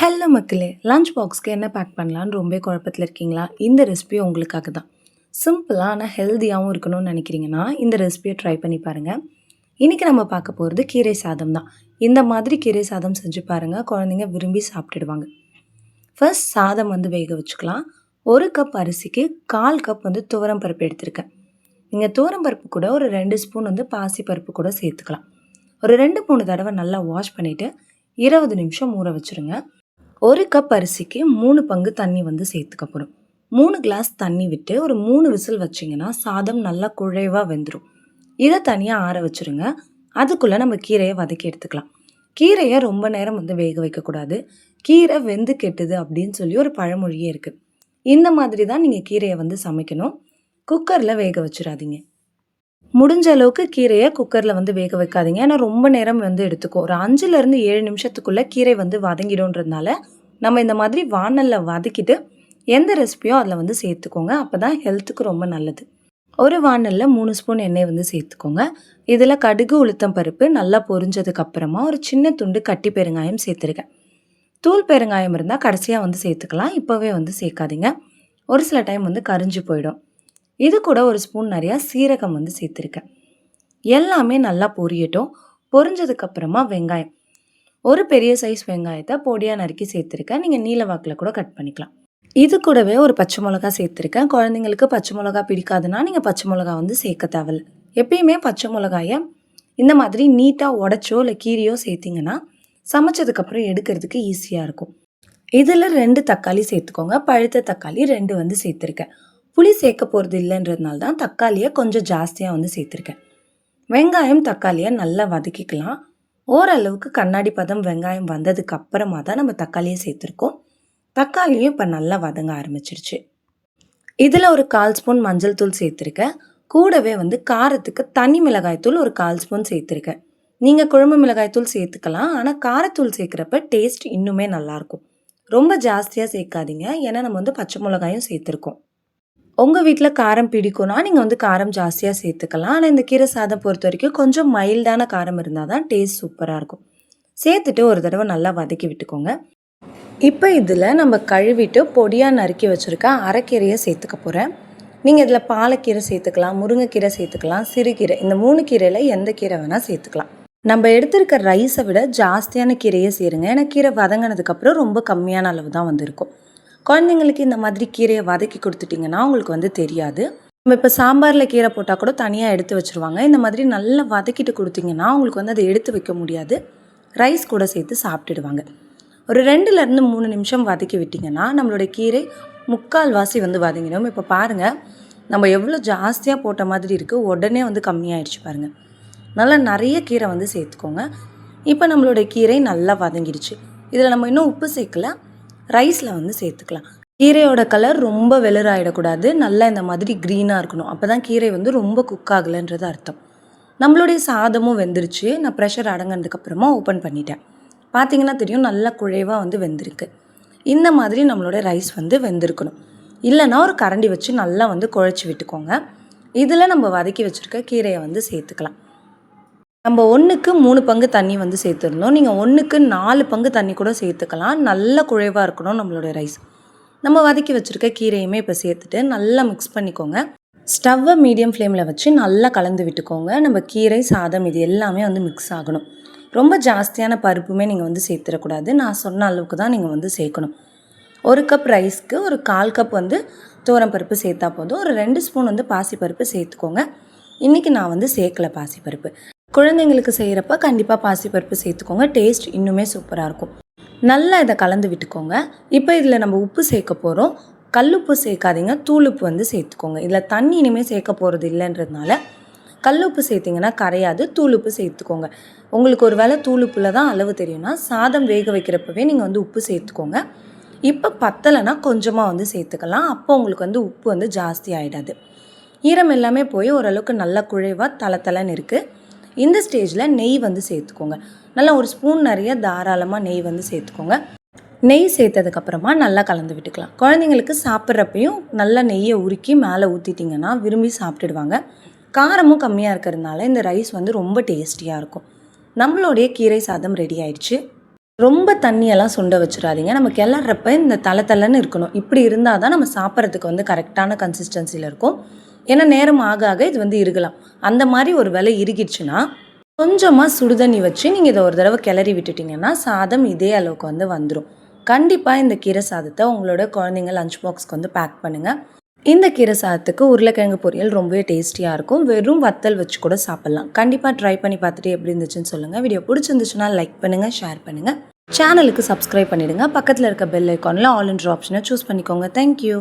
Hello மக்களே. Lunch பாக்ஸ்க்கு என்ன back பண்ணலான்னு ரொம்ப குழப்பத்தில் இருக்கீங்களா? இந்த ரெசிபி உங்களுக்காக தான். சிம்பிளாக ஆனால் ஹெல்த்தியாகவும் இருக்கணும்னு நினைக்கிறீங்கன்னா இந்த ரெசிபியை ட்ரை பண்ணி பாருங்கள் இன்றைக்கி நம்ம பார்க்க போகிறது கீரை சாதம் தான். இந்த மாதிரி கீரை சாதம் செஞ்சு பாருங்கள் குழந்தைங்க விரும்பி சாப்பிட்டுடுவாங்க. ஃபர்ஸ்ட் சாதம் வந்து வேக வச்சுக்கலாம். ஒரு கப் அரிசிக்கு கால் கப் வந்து துவரம் பருப்பு எடுத்திருக்கேன். நீங்கள் துவரம் பருப்பு கூட ஒரு ரெண்டு ஸ்பூன் வந்து பாசி பருப்பு கூட சேர்த்துக்கலாம். ஒரு ரெண்டு மூணு தடவை நல்லா வாஷ் பண்ணிவிட்டு இருபது நிமிஷம் ஊற வச்சுருங்க. ஒரு கப் அரிசிக்கு மூணு பங்கு தண்ணி வந்து சேர்த்துக்க போகிறோம் மூணு கிளாஸ் தண்ணி விட்டு ஒரு மூணு விசில் வச்சிங்கன்னா சாதம் நல்லா குழைவாக வெந்துடும் இதை தனியாக ஆற வச்சுருங்க. அதுக்குள்ளே நம்ம கீரையை வதக்கி எடுத்துக்கலாம். கீரையை ரொம்ப நேரம் வந்து வேக வைக்கக்கூடாது. கீரை வெந்து கெட்டுது அப்படின்னு சொல்லி ஒரு பழமொழியே இருக்குது இந்த மாதிரி தான் நீங்கள் கீரையை வந்து சமைக்கணும். குக்கரில் வேக வச்சிடாதீங்க. முடிஞ்ச அளவுக்கு கீரையை குக்கரில் வந்து வேக வைக்காதீங்க. ஏன்னா ரொம்ப நேரம் வந்து எடுத்துக்கும். ஒரு அஞ்சுலேருந்து ஏழு நிமிஷத்துக்குள்ளே கீரை வந்து வதங்கிடும்ன்றதுனால நம்ம இந்த மாதிரி வானலில் வதக்கிட்டு எந்த ரெசிபியோ அதில் வந்து சேர்த்துக்கோங்க. அப்போ தான் ஹெல்த்துக்கு ரொம்ப நல்லது. ஒரு வானலில் மூணு ஸ்பூன் எண்ணெய் வந்து சேர்த்துக்கோங்க. இதில் கடுகு உளுத்தம் பருப்பு நல்லா பொரிஞ்சதுக்கு அப்புறமா ஒரு சின்ன துண்டு கட்டி பெருங்காயம் சேர்த்துருக்கேன் தூள் பெருங்காயம் இருந்தால் கடைசியாக வந்து சேர்த்துக்கலாம். இப்போவே வந்து சேர்க்காதீங்க. ஒரு சில டைம் வந்து கரிஞ்சு போயிடும். இது கூட ஒரு ஸ்பூன் நிறையா சீரகம் வந்து சேர்த்துருக்கேன். எல்லாமே நல்லா பொரியட்டும். பொரிஞ்சதுக்கப்புறமா வெங்காயம். ஒரு பெரிய சைஸ் வெங்காயத்தை பொடியாக நறுக்கி சேர்த்துருக்கேன். நீங்கள் நீல வாக்கில் கூட கட் பண்ணிக்கலாம். இது கூடவே ஒரு பச்சை மிளகா சேர்த்துருக்கேன். குழந்தைங்களுக்கு பச்சை மிளகா பிடிக்காதுன்னா நீங்கள் பச்சை மிளகா வந்து சேர்க்க தேவையில்ல. எப்பயுமே பச்சை மிளகாயை இந்த மாதிரி நீட்டாக உடச்சோ இல்லை கீரியோ சேர்த்திங்கன்னா சமைச்சதுக்கப்புறம் எடுக்கிறதுக்கு ஈஸியாக இருக்கும். இதில் ரெண்டு தக்காளி சேர்த்துக்கோங்க. பழுத்த தக்காளி ரெண்டு வந்து சேர்த்துருக்கேன். புளி சேர்க்க போகிறது இல்லைன்றதுனால தான் தக்காளியை கொஞ்சம் ஜாஸ்தியாக வந்து சேர்த்துருக்கேன். வெங்காயம் தக்காளியை நல்லா வதக்கிக்கலாம். ஓரளவுக்கு கண்ணாடி பதம் வெங்காயம் வந்ததுக்கு அப்புறமா தான் நம்ம தக்காளியை சேர்த்துருக்கோம். தக்காளியும் இப்போ நல்லா வதங்க ஆரம்பிச்சிருச்சு. இதில் ஒரு கால் ஸ்பூன் மஞ்சள் தூள் சேர்த்துருக்கேன். கூடவே வந்து காரத்துக்கு தனி மிளகாய் தூள் ஒரு கால் ஸ்பூன் சேர்த்துருக்கேன். நீங்கள் குழம்பு மிளகாய் தூள் சேர்த்துக்கலாம். ஆனால் காரத்தூள் சேர்க்குறப்ப டேஸ்ட் இன்னுமே நல்லாயிருக்கும் ரொம்ப ஜாஸ்தியாக சேர்க்காதீங்க. ஏன்னா நம்ம வந்து பச்சை மிளகாயும் சேர்த்துருக்கோம். உங்கள் வீட்டில் காரம் பிடிக்கும்னா நீங்கள் வந்து காரம் ஜாஸ்தியாக சேர்த்துக்கலாம். ஆனால் இந்த கீரை சாதம் பொறுத்த வரைக்கும் கொஞ்சம் மைல்டான காரம் இருந்தால் தான் டேஸ்ட் சூப்பராக இருக்கும். சேர்த்துட்டு ஒரு தடவை நல்லா வதக்கி விட்டுக்கோங்க. இப்போ இதில் நம்ம கழுவிட்டு பொடியாக நறுக்கி வச்சுருக்க அரைக்கீரையை சேர்த்துக்க போகிறேன் நீங்கள் இதில் பாலக்கீரை சேர்த்துக்கலாம் முருங்கைக்கீரை சேர்த்துக்கலாம் சிறுகீரை இந்த மூணு கீரையில் எந்த கீரை வேணால் சேர்த்துக்கலாம். நம்ம எடுத்திருக்க ரைஸை விட ஜாஸ்தியான கீரையை சேருங்க. ஏன்னா கீரை வதங்கினதுக்கப்புறம் ரொம்ப கம்மியான அளவு தான் வந்திருக்கும். குழந்தைங்களுக்கு இந்த மாதிரி கீரையை வதக்கி கொடுத்துட்டிங்கன்னா அவங்களுக்கு வந்து தெரியாது. நம்ம இப்போ சாம்பாரில் கீரை போட்டால் கூட தனியாக எடுத்து வச்சுருவாங்க. இந்த மாதிரி நல்லா வதக்கிட்டு கொடுத்தீங்கன்னா அவங்களுக்கு வந்து அதை எடுத்து வைக்க முடியாது. ரைஸ் கூட சேர்த்து சாப்பிட்டுடுவாங்க. ஒரு ரெண்டுலேருந்து மூணு நிமிஷம் வதக்கி விட்டிங்கன்னா நம்மளோட கீரை முக்கால் வாசி வந்து வதங்கிடும். இப்போ பாருங்கள் நம்ம எவ்வளோ ஜாஸ்தியாக போட்ட மாதிரி இருக்குது உடனே வந்து கம்மியாயிடுச்சு பாருங்கள் நல்லா நிறைய கீரை வந்து சேர்த்துக்கோங்க. இப்போ நம்மளுடைய கீரை நல்லா வதங்கிடுச்சு. இதில் நம்ம இன்னும் உப்பு சேர்க்கல. ரைஸில் வந்து சேர்த்துக்கலாம். கீரையோட கலர் ரொம்ப வெளிராயிடக்கூடாது. நல்லா இந்த மாதிரி க்ரீனாக இருக்கணும். அப்போ தான் கீரை வந்து ரொம்ப குக் ஆகலைன்றது அர்த்தம். நம்மளுடைய சாதமும் வெந்துருச்சு. நான் ப்ரெஷர் அடங்கினதுக்கப்புறமா ஓப்பன் பண்ணிட்டேன். பார்த்தீங்கன்னா தெரியும் நல்லா குழைவாக வந்து வெந்திருக்கு. இந்த மாதிரி நம்மளோட ரைஸ் வந்து வெந்திருக்கணும். இல்லைன்னா ஒரு கரண்டி வச்சு நல்லா வந்து குழச்சி விட்டுக்கோங்க. இதில் நம்ம வதக்கி வச்சுருக்க கீரையை வந்து சேர்த்துக்கலாம். நம்ம ஒன்றுக்கு மூணு பங்கு தண்ணி வந்து சேர்த்துருந்தோம் நீங்கள் ஒன்றுக்கு நாலு பங்கு தண்ணி கூட சேர்த்துக்கலாம். நல்ல குழைவாக இருக்கணும் நம்மளுடைய ரைஸ். நம்ம வதக்கி வச்சுருக்க கீரையுமே இப்போ சேர்த்துட்டு நல்லா மிக்ஸ் பண்ணிக்கோங்க. ஸ்டவ்வை மீடியம் ஃப்ளேமில் வச்சு நல்லா கலந்து விட்டுக்கோங்க. நம்ம கீரை சாதம் இது எல்லாமே வந்து மிக்ஸ் ஆகணும். ரொம்ப ஜாஸ்தியான பருப்புமே நீங்கள் வந்து சேர்த்துடக்கூடாது. நான் சொன்ன அளவுக்கு தான் நீங்கள் வந்து சேர்க்கணும். ஒரு கப் ரைஸ்க்கு ஒரு கால் கப் வந்து தோரம் பருப்பு சேர்த்தா போதும். ஒரு ரெண்டு ஸ்பூன் வந்து பாசிப்பருப்பு சேர்த்துக்கோங்க. இன்றைக்கி நான் வந்து சேர்க்கலை பாசிப்பருப்பு. குழந்தைங்களுக்கு செய்கிறப்ப கண்டிப்பாக பாசிப்பருப்பு சேர்த்துக்கோங்க. டேஸ்ட் இன்னுமே சூப்பராக இருக்கும். நல்லா இதை கலந்து விட்டுக்கோங்க. இப்போ இதில் நம்ம உப்பு சேர்க்க போகிறோம் கல்லுப்பு சேர்க்காதீங்க. தூளுப்பு வந்து சேர்த்துக்கோங்க. இதில் தண்ணி இனிமேல் சேர்க்க போகிறது இல்லைன்றதுனால கல்லுப்பு சேர்த்திங்கன்னா கரையாது. தூளுப்பு சேர்த்துக்கோங்க. உங்களுக்கு ஒரு வேளை தூளுப்பில் தான் அளவு தெரியும்னா சாதம் வேக வைக்கிறப்பவே நீங்கள் வந்து உப்பு சேர்த்துக்கோங்க. இப்போ பத்தலைன்னா கொஞ்சமாக வந்து சேர்த்துக்கலாம். அப்போ உங்களுக்கு வந்து உப்பு வந்து ஜாஸ்தி ஆகிடாது ஈரம் எல்லாமே போய் ஓரளவுக்கு நல்ல குழைவாக தலை தலைன்னு இருக்குது இந்த ஸ்டேஜில் நெய் வந்து சேர்த்துக்கோங்க. நல்லா ஒரு ஸ்பூன் நிறைய தாராளமாக நெய் வந்து சேர்த்துக்கோங்க. நெய் சேர்த்ததுக்கப்புறமா நல்லா கலந்து விட்டுக்கலாம். குழந்தைங்களுக்கு சாப்பிட்றப்பையும் நல்லா நெய்யை உருக்கி மேலே ஊற்றிட்டிங்கன்னா விரும்பி சாப்பிட்டுடுவாங்க. காரமும் கம்மியாக இருக்கிறதுனால இந்த ரைஸ் வந்து ரொம்ப டேஸ்டியாக இருக்கும். நம்மளுடைய கீரை சாதம் ரெடி ஆயிடுச்சு. ரொம்ப தண்ணியெல்லாம் சுண்ட வச்சிடாதீங்க. நம்ம கிளறப்ப இந்த தலை தலைன்னு இருக்கணும். இப்படி இருந்தால் தான் நம்ம சாப்பிட்றதுக்கு வந்து கரெக்டான கன்சிஸ்டன்சியில் இருக்கும். ஏன்னா நேரம் ஆக ஆக இது வந்து இருக்கலாம் அந்த மாதிரி ஒரு விலை இறுகிடுச்சுன்னா கொஞ்சமாக சுடுதண்ணி வச்சு நீங்கள் இதை ஒரு தடவை கிளறி விட்டுட்டிங்கன்னா சாதம் இதே அளவுக்கு வந்து வந்துடும் கண்டிப்பாக இந்த கீரை சாதத்தை உங்களோட குழந்தைங்க லஞ்ச் பாக்ஸ்க்கு வந்து பேக் பண்ணுங்கள் இந்த கீரை சாதத்துக்கு உருளைக்கிழங்கு பொரியல் ரொம்பவே டேஸ்டியாக இருக்கும். வெறும் வத்தல் வச்சு கூட சாப்பிட்லாம். கண்டிப்பாக ட்ரை பண்ணி பார்த்துட்டு எப்படி இருந்துச்சுன்னு சொல்லுங்கள் வீடியோ பிடிச்சிருந்துச்சுன்னா லைக் பண்ணுங்கள் ஷேர் பண்ணுங்கள் சேனலுக்கு சப்ஸ்கிரைப் பண்ணிடுங்க. பக்கத்தில் இருக்க பெல் ஐக்கானில் ஆல் இன்ட்ரு ஆப்ஷனை சூஸ் பண்ணிக்கோங்க. தேங்க்யூ